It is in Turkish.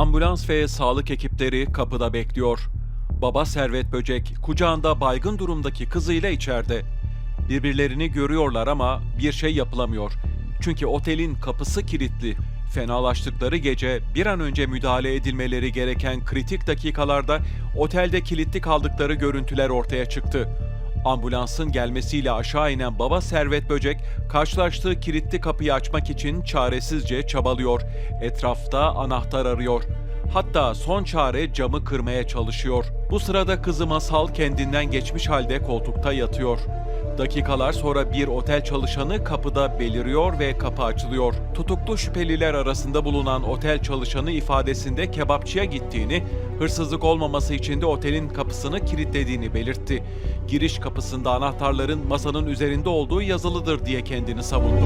Ambulans ve sağlık ekipleri kapıda bekliyor. Baba Servet Böcek kucağında baygın durumdaki kızıyla içeride. Birbirlerini görüyorlar ama bir şey yapılamıyor. Çünkü otelin kapısı kilitli. Fenalaştıkları gece bir an önce müdahale edilmeleri gereken kritik dakikalarda otelde kilitli kaldıkları görüntüler ortaya çıktı. Ambulansın gelmesiyle aşağı inen baba Servet Böcek karşılaştığı kilitli kapıyı açmak için çaresizce çabalıyor. Etrafta anahtar arıyor. Hatta son çare camı kırmaya çalışıyor. Bu sırada kızı Masal kendinden geçmiş halde koltukta yatıyor. Dakikalar sonra bir otel çalışanı kapıda beliriyor ve kapı açılıyor. Tutuklu şüpheliler arasında bulunan otel çalışanı ifadesinde kebapçıya gittiğini, hırsızlık olmaması için de otelin kapısını kilitlediğini belirtti. Giriş kapısında anahtarların masanın üzerinde olduğu yazılıdır diye kendini savundu.